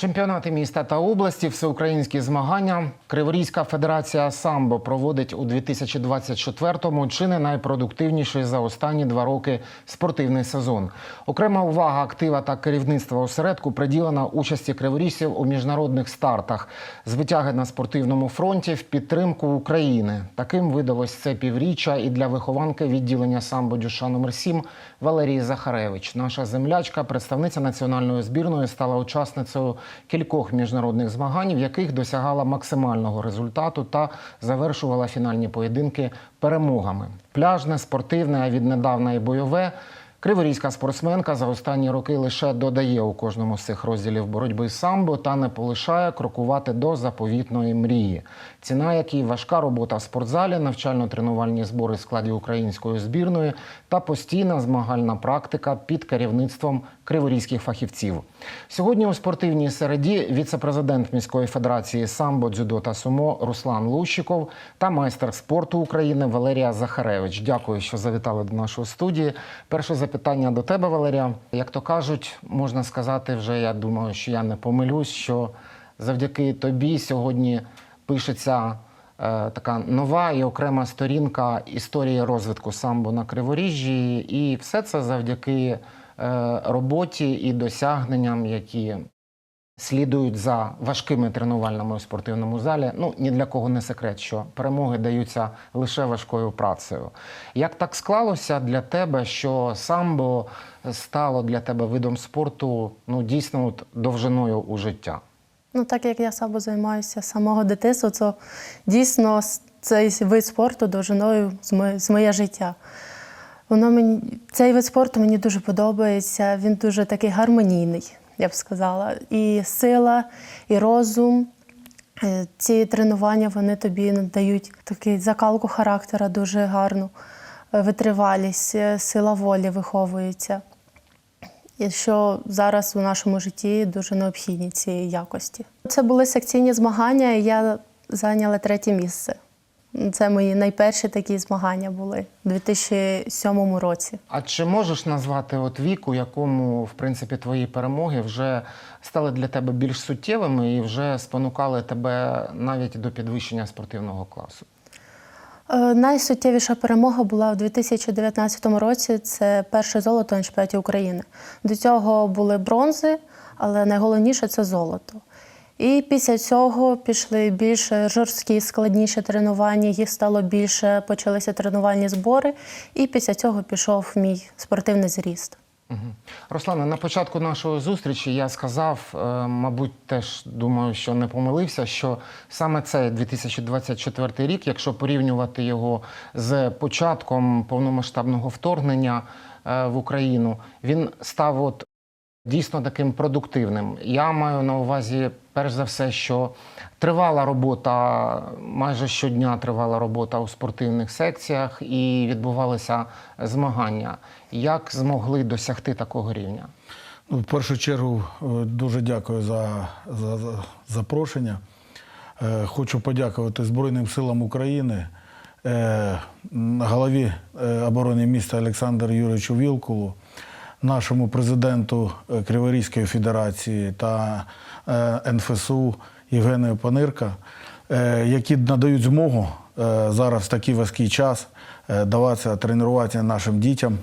Чемпіонати міста та області, всеукраїнські змагання. Криворізька федерація самбо проводить у 2024-му чи не найпродуктивніший за останні два роки спортивний сезон. Окрема увага актива та керівництва осередку приділена участі криворізців у міжнародних стартах з витяги на спортивному фронті в підтримку України. Таким видалось це півріччя і для вихованки відділення самбо Дюша номер 7 Валерії Захаревич. Наша землячка, представниця національної збірної, стала учасницею кількох міжнародних змагань, в яких досягала максимального результату та завершувала фінальні поєдинки перемогами. Пляжне, спортивне, а віднедавна і бойове. Криворізька спортсменка за останні роки лише додає у кожному з цих розділів боротьби самбо та не полишає крокувати до заповітної мрії. Ціна, якій важка робота в спортзалі, навчально-тренувальні збори в складі української збірної та постійна змагальна практика під керівництвом криворізьких фахівців. Сьогодні у спортивній середі віце-президент міської федерації самбо, дзюдо та сумо Руслан Лущиков та майстер спорту України Валерія Захаревич. Дякую, що завітали до нашої студії. Перше запитання до тебе, Валерія. Як то кажуть, можна сказати, вже я думаю, що я не помилюсь, що завдяки тобі сьогодні пишеться е, така нова і окрема сторінка історії розвитку самбо на Криворіжжі, і все це завдяки е, роботі і досягненням, які слідують за важкими тренувальними у спортивному залі. Ну ні для кого не секрет, що перемоги даються лише важкою працею. Як так склалося для тебе, що самбо стало для тебе видом спорту ну дійсно от, довжиною у життя? Ну, так як я саме займаюся самого дитинства, то дійсно цей вид спорту довжиною з моє, з моє життя. Воно мені, цей вид спорту мені дуже подобається, він дуже такий гармонійний, я б сказала. І сила, і розум. Е, Ці тренування вони тобі надають такий закалку характера дуже гарну, е, витривалість, е, сила волі виховується. І що зараз у нашому житті дуже необхідні ці якості. Це були секційні змагання, і я зайняла третє місце. Це мої найперші такі змагання були у 2007 році. А чи можеш назвати от вік, у якому в принципі твої перемоги вже стали для тебе більш суттєвими і вже спонукали тебе навіть до підвищення спортивного класу? Е, Найсуттєвіша перемога була в 2019 році. Це перше золото на чемпіонаті України. До цього були бронзи, але найголовніше це золото. І після цього пішли більш жорсткі, складніші тренування, їх стало більше, почалися тренувальні збори, і після цього пішов мій спортивний зріст. Мгм. Руслане, на початку нашої зустрічі я сказав, е, мабуть, теж думаю, що не помилився, що саме цей 2024 рік, якщо порівнювати його з початком повномасштабного вторгнення е, в Україну, він став от дійсно таким продуктивним. Я маю на увазі, перш за все, що тривала робота, майже щодня тривала робота у спортивних секціях і відбувалися змагання. Як змогли досягти такого рівня? Ну, В першу чергу е, дуже дякую за, за, за запрошення. Е, Хочу подякувати Збройним силам України, е, голові оборони міста Олександру Юрійовичу Вілкулу, нашому президенту е, Криворізької Федерації та е, НФСУ Євгенію Панирка, е, які надають змогу зараз в такий важкий час даватися тренуватися нашим дітям,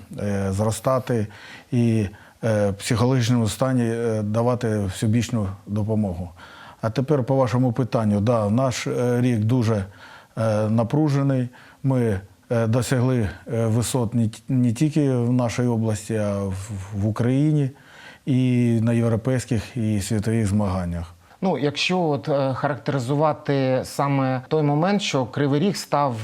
зростати і в психологічному стані давати всебічну допомогу. А тепер по вашому питанню, да, наш рік дуже напружений. Ми досягли е, висот не, тільки в нашій області, а в, Україні і на європейських і світових змаганнях. Ну, якщо от е, характеризувати саме той момент, що Кривий Ріг став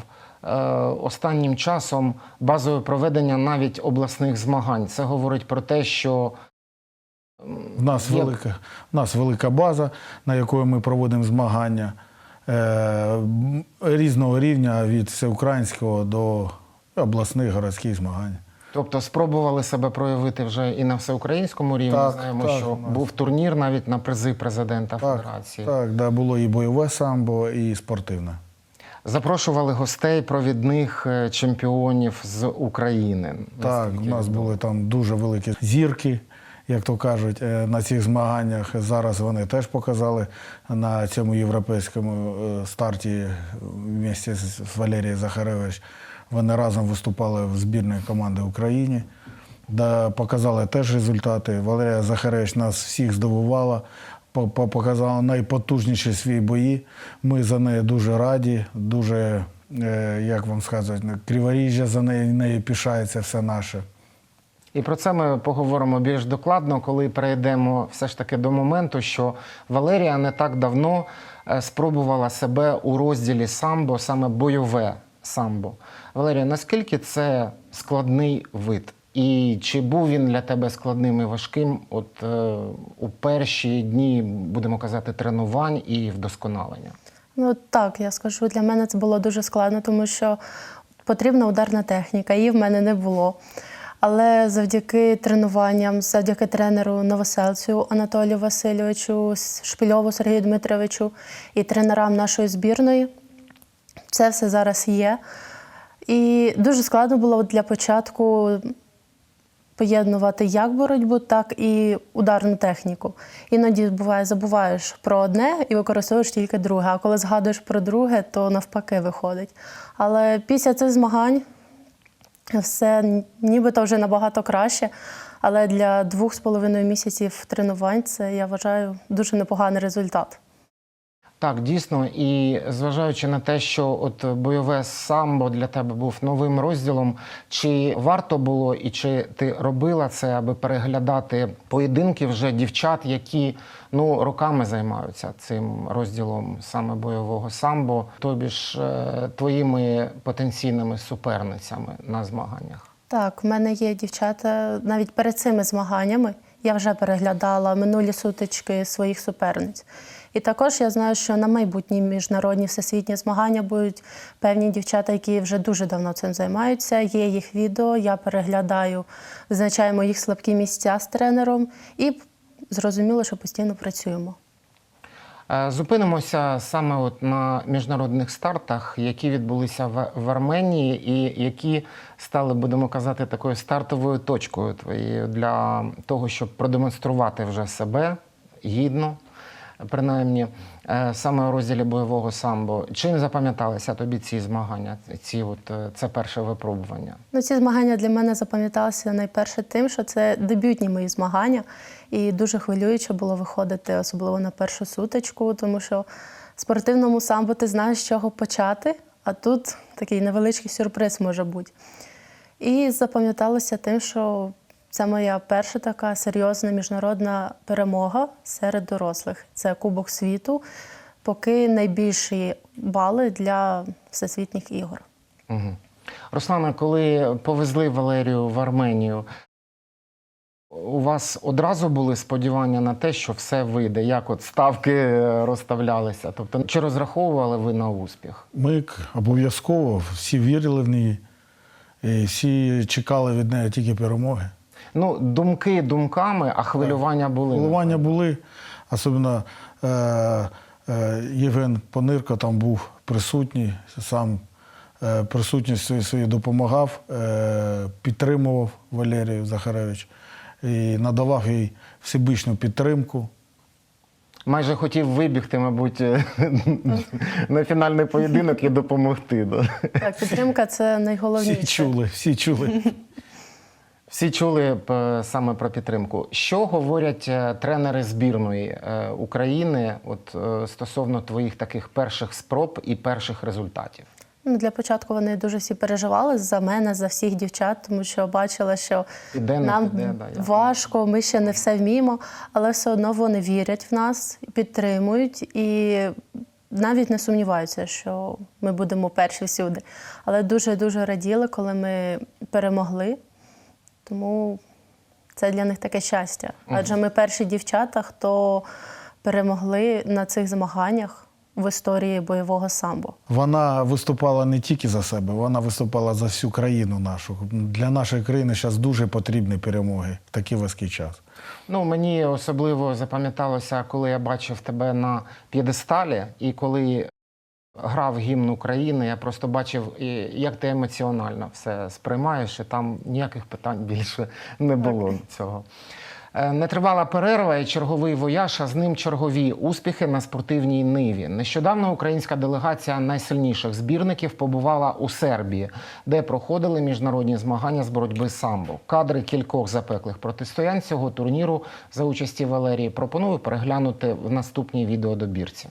е, останнім часом базою проведення навіть обласних змагань, це говорить про те, що В нас, велика, в нас велика база, на якої ми проводимо змагання е, різного рівня від всеукраїнського до обласних городських змагань. Тобто спробували себе проявити вже і на всеукраїнському рівні. Так, Знаємо, так, що був турнір навіть на призи президента Так, Федерації. так, да, було і бойове самбо, і спортивне. Запрошували гостей провідних е, чемпіонів з України. Так, у нас були там дуже великі зірки, як то кажуть, е, на цих змаганнях. Зараз вони теж показали на цьому європейському е, старті в місті з Валерією Захаревич. Вони разом виступали в збірної команди України. Да, показали теж результати. Валерія Захаревич нас всіх здивувала, по- по- показала найпотужніші свої бої. Ми за нею дуже раді, дуже, е, як вам сказати, криворіжжя за нею, нею пишається все наше. І про це ми поговоримо більш докладно, коли перейдемо все ж таки до моменту, що Валерія не так давно е, спробувала себе у розділі самбо, саме бойове самбо. Валерія, наскільки це складний вид? І чи був він для тебе складним і важким от е, у перші дні, будемо казати, тренувань і вдосконалення? Ну так, я скажу, для мене це було дуже складно, тому що потрібна ударна техніка, її в мене не було. Але завдяки тренуванням, завдяки тренеру Новоселцю Анатолію Васильовичу, Шпильову Сергію Дмитровичу і тренерам нашої збірної, це все зараз є. І дуже складно було для початку поєднувати як боротьбу, так і ударну техніку. Іноді буває, забуваєш про одне і використовуєш тільки друге. А коли згадуєш про друге, то навпаки виходить. Але після цих змагань все нібито вже набагато краще. Але для двох з половиною місяців тренувань це я вважаю дуже непоганий результат. Так, дійсно, і зважаючи на те, що от бойове самбо для тебе був новим розділом, чи варто було і чи ти робила це, аби переглядати поєдинки вже дівчат, які ну роками займаються цим розділом саме бойового самбо, тобі ж е, твоїми потенційними суперницями на змаганнях? Так, в мене є дівчата навіть перед цими змаганнями. Я вже переглядала минулі сутички своїх суперниць. І також я знаю, що на майбутні міжнародні всесвітні змагання будуть певні дівчата, які вже дуже давно цим займаються. Є їх відео, я переглядаю, визначаємо їх слабкі місця з тренером і зрозуміло, що постійно працюємо. Е, Зупинимося саме от на міжнародних стартах, які відбулися в, в Арменії, і які стали, будемо казати, такою стартовою точкою твоєю для того, щоб продемонструвати вже себе гідно, принаймні, е, саме у розділі бойового самбо. Чим запам'яталися тобі ці змагання? Ці от е, це перше випробування? Ну, ці змагання для мене запам'яталися найперше тим, що це дебютні мої змагання, і дуже хвилююче було виходити, особливо на першу сутичку, тому що в спортивному самбо ти знаєш, з чого почати, а тут такий невеличкий сюрприз може бути. І запам'яталося тим, що це моя перша така серйозна міжнародна перемога серед дорослих. Це Кубок світу, поки найбільші бали для всесвітніх ігор. Угу. Руслане, коли повезли Валерію в Арменію, у вас одразу були сподівання на те, що все вийде? Як от ставки е, розставлялися? Тобто, чи розраховували ви на успіх? Ми обов'язково всі вірили в неї, і всі чекали від неї тільки перемоги. Ну, думки думками, а хвилювання були. Головання були, особливо е, е, Євген Понирко там був присутній, сам е, присутністю своєю допомагав, е, підтримував Валерію Захаревич і надавав їй всебічну підтримку. Майже хотів вибігти, мабуть, на фінальний поєдинок і допомогти. Так, підтримка це найголовніше. Всі чули, всі чули. Всі чули б, саме про підтримку. Що говорять е, тренери збірної е, України от, е, стосовно твоїх таких перших спроб і перших результатів? Ну, Для початку вони дуже всі переживали за мене, за всіх дівчат, тому що бачила, що Піде, не нам піде, да, важко, ми ще не все вміємо, але все одно вони вірять в нас, підтримують і навіть не сумніваються, що ми будемо перші всюди. Але дуже-дуже раділи, коли ми перемогли. Тому це для них таке щастя. Адже ми перші дівчата, хто перемогли на цих змаганнях в історії бойового самбо. Вона виступала не тільки за себе, вона виступала за всю країну нашу. Для нашої країни зараз дуже потрібні перемоги в такий важкий час. Ну, мені особливо запам'яталося, коли я бачив тебе на п'єдесталі, і коли грав гімн України, я просто бачив, як ти емоціонально все сприймаєш, і там ніяких питань більше не було цього. Е, Нетривала перерва і черговий вояж, а з ним чергові успіхи на спортивній ниві. Нещодавно українська делегація найсильніших збірників побувала у Сербії, де проходили міжнародні змагання з боротьби самбо. Кадри кількох запеклих протистоянь цього турніру за участі Валерії пропоную переглянути в наступній відеодобірці.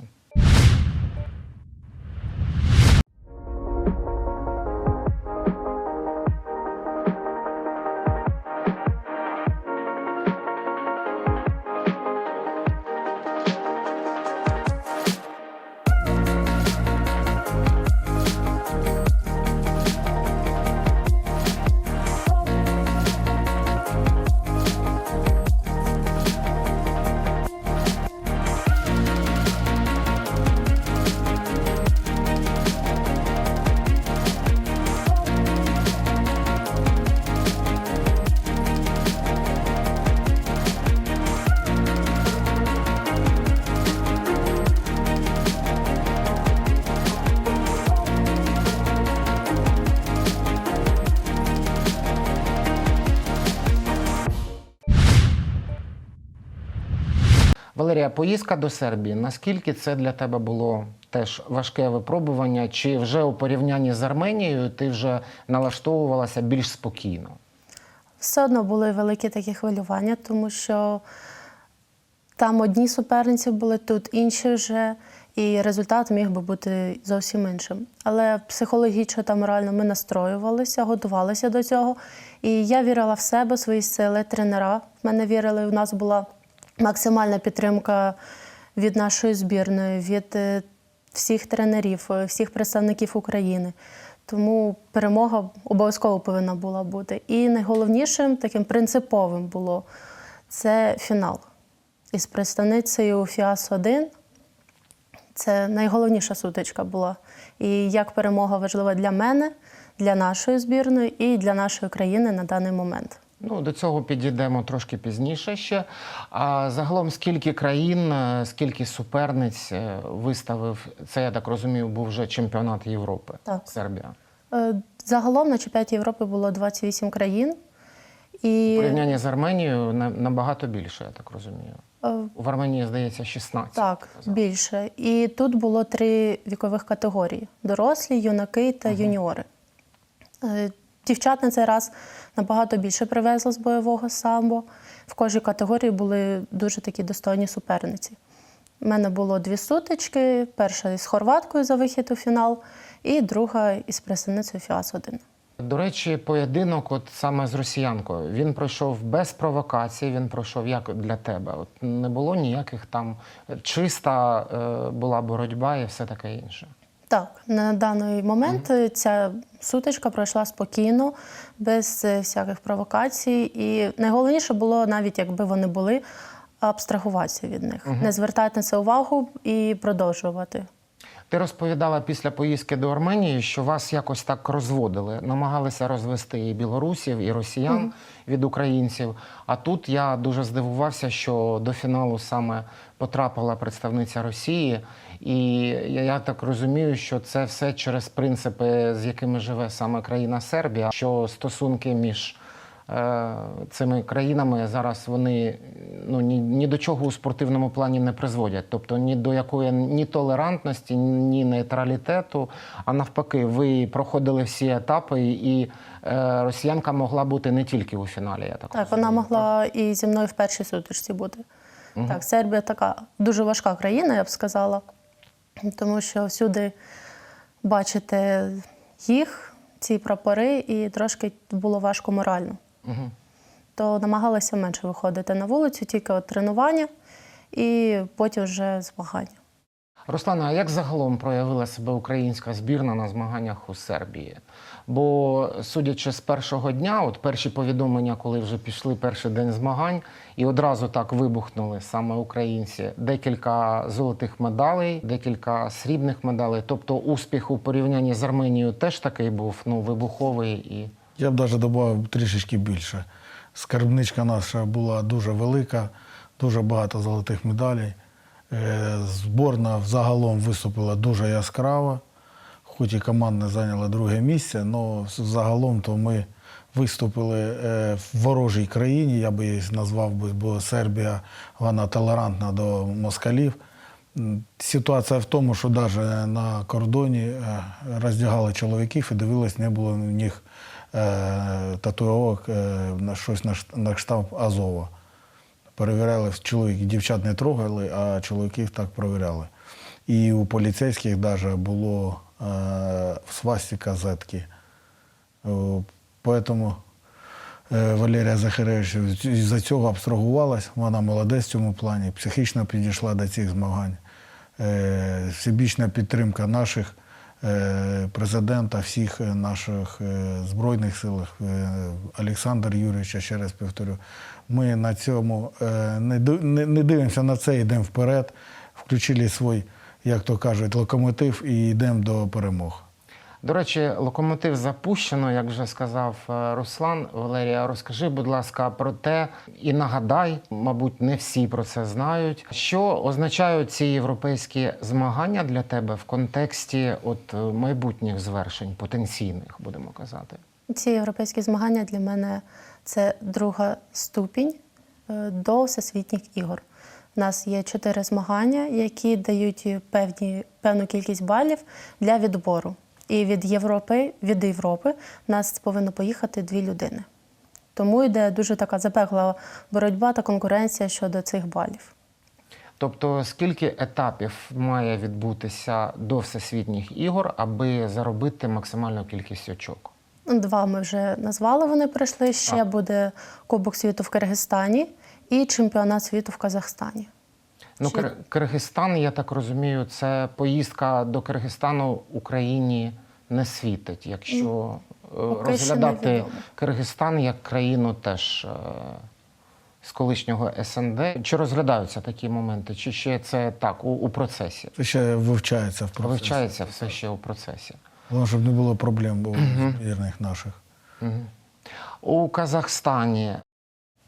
Валерія, поїздка до Сербії. Наскільки це для тебе було теж важке випробування? Чи вже у порівнянні з Арменією ти вже налаштовувалася більш спокійно? Все одно були великі такі хвилювання, тому що там одні суперниці були, тут інші вже, і результат міг би бути зовсім іншим. Але психологічно та морально ми настроювалися, готувалися до цього. І я вірила в себе, в свої сили, тренера в мене вірили. У нас була максимальна підтримка від нашої збірної, від е, всіх тренерів, е, всіх представників України. Тому перемога обов'язково повинна була бути. І найголовнішим таким принциповим було це фінал із представницею фіас 1 Це найголовніша сутичка була. І як перемога важлива для мене, для нашої збірної і для нашої країни на даний момент. Ну, до цього підійдемо трошки пізніше ще. А загалом, скільки країн, е, скільки суперниць е, виставив, це я так розумію, був вже чемпіонат Європи. Так. Сербія. Е, Загалом на чемпіонаті Європи було 28 країн. У І порівнянні з Арменією набагато більше, я так розумію. В Арменії, здається, 16. Так, більше. І тут було три вікових категорії: дорослі, юнаки та юніори. Дівчат на цей раз набагато більше привезли з бойового самбо. В кожній категорії були дуже такі достойні суперниці. У мене було дві сутички: перша із хорваткою за вихід у фінал, і друга із представницею фіас 1 До речі, поєдинок, от саме з росіянкою, він пройшов без провокацій. Він пройшов як для тебе. От не було ніяких там чиста е, була боротьба і все таке інше. Так, на даний момент е, ця сутичка пройшла спокійно, без е, всяких провокацій. І найголовніше було, навіть якби вони були, абстрагуватися від них, не звертати на це увагу і продовжувати. Ти розповідала після поїздки до Арменії, що вас якось так розводили, намагалися розвести і білорусів, і росіян від українців. А тут я дуже здивувався, що до фіналу саме потрапила представниця Росії. І я, так розумію, що це все через принципи, з якими живе саме країна Сербія, що стосунки між цими країнами зараз вони ну ні, ні до чого у спортивному плані не призводять. Тобто ні до якої ні толерантності, ні нейтралітету. А навпаки, ви проходили всі етапи, і е, росіянка могла бути не тільки у фіналі. Я так, Так, вона могла і зі мною в першій сутичці бути. Так, Сербія така дуже важка країна, я б сказала, тому що всюди бачите їх, ці прапори, і трошки було важко морально. То намагалася менше виходити на вулицю, тільки от тренування і потім вже змагання. Руслана, а як загалом проявила себе українська збірна на змаганнях у Сербії? Бо, судячи з першого дня, от перші повідомлення, коли вже пішли перший день змагань, і одразу так вибухнули саме українці. Декілька золотих медалей, декілька срібних медалей. Тобто успіх у порівнянні з Арменією теж такий був ну, вибуховий і. Я б навіть додав трішечки більше. Скарбничка наша була дуже велика, дуже багато золотих медалей. Е, Зборна взагалом виступила дуже яскраво, хоч і командне зайняла друге місце, але загалом то ми виступили е, в ворожій країні, я би її назвав бо Сербія вона толерантна до москалів. Ситуація в тому, що навіть на кордоні е, роздягали чоловіків і дивились, не було в них татуїровок е, на щось на кшталт Азова. Перевіряли чоловік, дівчат не трогали, а чоловіків так перевіряли. І у поліцейських навіть було е, свастика зетки. Поэтому е, Валерія Захаревич за цього абстрагувалась. Вона молодець в цьому плані, психічно підійшла до цих змагань. Е, Всебічна підтримка наших е, президента, всіх е, наших е, збройних сил, е, Олександр Юрійовича, ще раз повторю. Ми на цьому е, не дивимося на це, йдемо вперед, включили свій, як то кажуть, локомотив і йдемо до перемог. До речі, локомотив запущено, як вже сказав е, Руслан. Валерія, розкажи, будь ласка, про те і нагадай, мабуть, не всі про це знають. Що означають ці європейські змагання для тебе в контексті от е, майбутніх звершень, потенційних, будемо казати? Ці європейські змагання для мене це друга ступінь е, до всесвітніх ігор. У нас є чотири змагання, які дають певні, певну кількість балів для відбору. І від Європи, від Європи в нас повинно поїхати дві людини. Тому йде дуже така запекла боротьба та конкуренція щодо цих балів. Тобто, скільки етапів має відбутися до всесвітніх ігор, аби заробити максимальну кількість очок? Два ми вже назвали, вони пройшли. Ще Так. буде Кубок світу в Киргизстані і чемпіонат світу в Казахстані. Ну, Чи- Кир- Киргизстан, я так розумію, це поїздка до Киргизстану Україні не світить, якщо е, поки розглядати. Киргизстан як країну теж е, з колишнього СНД. Чи розглядаються такі моменти, чи ще це так у, у процесі? Це ще вивчається в процесі. Вивчається все ще у процесі. Головне, щоб не було проблем у збірних наших. У Казахстані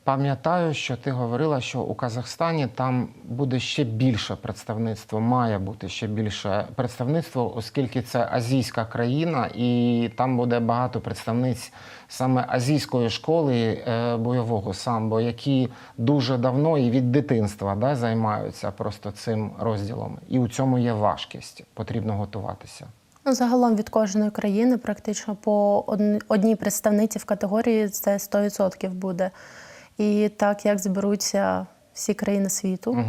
пам'ятаю, що ти говорила, що у Казахстані там буде ще більше представництво, має бути ще більше представництво, оскільки це азійська країна, і там буде багато представниць саме азійської школи е, бойового самбо, які дуже давно і від дитинства да, займаються просто цим розділом. І у цьому є важкість, потрібно готуватися. Ну, загалом від кожної країни практично по одній представниці в категорії це 100% буде. І так як зберуться всі країни світу,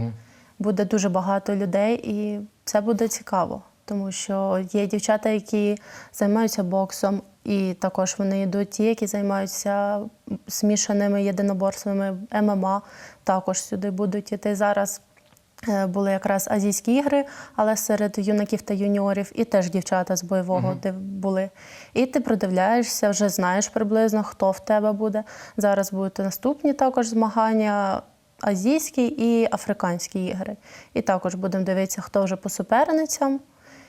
буде дуже багато людей, і це буде цікаво, тому що є дівчата, які займаються боксом, і також вони йдуть ті, які займаються смішаними єдиноборствами ММА, також сюди будуть іти зараз. Е, Були якраз азійські ігри, але серед юнаків та юніорів, і теж дівчата з бойового де були. І ти продивляєшся, вже знаєш приблизно, хто в тебе буде. Зараз будуть наступні також змагання азійські і африканські ігри. І також будемо дивитися, хто вже по суперницям,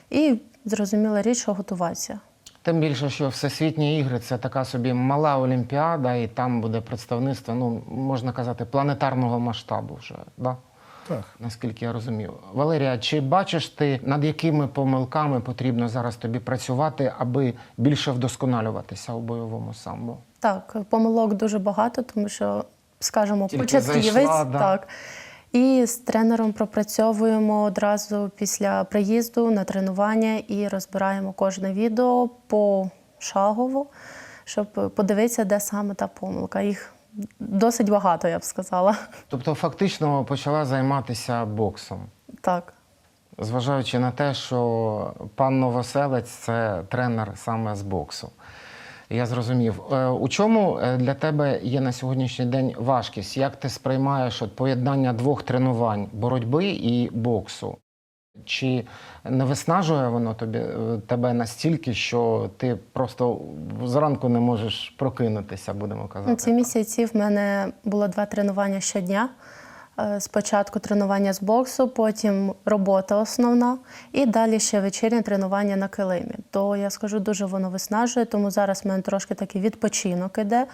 і зрозуміла річ, що готуватися. Тим більше, що всесвітні ігри це така собі мала олімпіада, і там буде представництво, ну можна казати, планетарного масштабу вже. Да? Так. Наскільки я розумію. Валерія, чи бачиш ти, над якими помилками потрібно зараз тобі працювати, аби більше вдосконалюватися у бойовому самбо? Так, помилок дуже багато, тому що, скажімо, Тільки початківець. зайшла, да. Так. І з тренером пропрацьовуємо одразу після приїзду на тренування і розбираємо кожне відео пошагово, щоб подивитися, де саме та помилка. Їх досить багато, я б сказала. Тобто, фактично почала займатися боксом, Так. зважаючи на те, що пан Новоселець це тренер саме з боксу. Я зрозумів. Е, У чому е, для тебе є на сьогоднішній день важкість? Як ти сприймаєш от поєднання двох тренувань боротьби і боксу? Чи не виснажує воно тобі е, тебе настільки, що ти просто зранку не можеш прокинутися, будемо На казати? ці місяці в мене було два тренування щодня. Е, Спочатку тренування з боксу, потім робота основна, і далі ще вечірнє тренування на килимі. То я скажу, дуже воно виснажує, тому зараз в мене трошки такий відпочинок іде,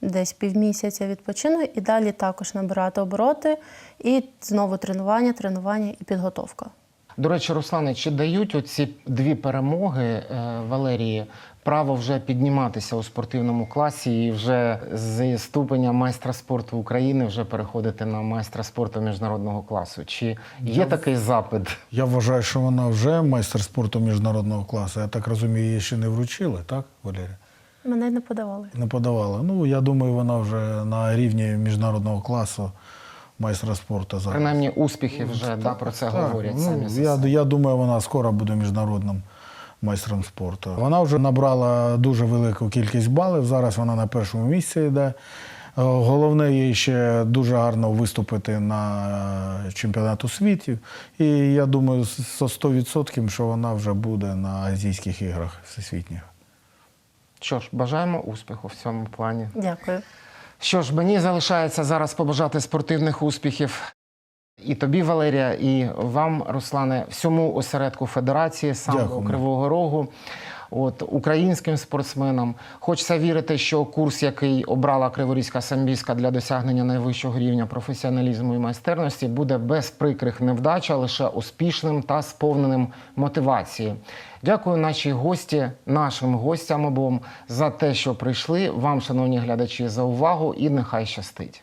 десь півмісяця відпочину, і далі також набирати обороти, і знову тренування, тренування і підготовка. До речі, Руслане, чи дають оці дві перемоги е, Валерії право вже підніматися у спортивному класі і вже з ступеня майстра спорту України вже переходити на майстра спорту міжнародного класу? Чи є такий запит? Я вважаю, що вона вже майстер спорту міжнародного класу. Я так розумію, її ще не вручили, так, Валерія? Мене не подавали. Не подавала. Ну, я думаю, вона вже на рівні міжнародного класу майстра спорту зараз. Принаймні успіхи вже да, про це Так, говорять ну, самі. я, я думаю, вона скоро буде міжнародним майстром спорту. Вона вже набрала дуже велику кількість балів. Зараз вона на першому місці йде. Е, Головне їй ще дуже гарно виступити на е, чемпіонату світу. І я думаю, з 100%, що вона вже буде на азійських іграх всесвітніх. Що ж, бажаємо успіху в цьому плані. Дякую. Що ж, мені залишається зараз побажати спортивних успіхів. І тобі, Валерія, і вам, Руслане, всьому осередку Федерації самого Дякую. Кривого Рогу, от українським спортсменам. Хочеться вірити, що курс, який обрала Криворізька самбійська для досягнення найвищого рівня професіоналізму і майстерності, буде без прикрих невдач, а лише успішним та сповненим мотивації. Дякую нашій гості, нашим гостям обом за те, що прийшли. Вам, шановні глядачі, за увагу і нехай щастить.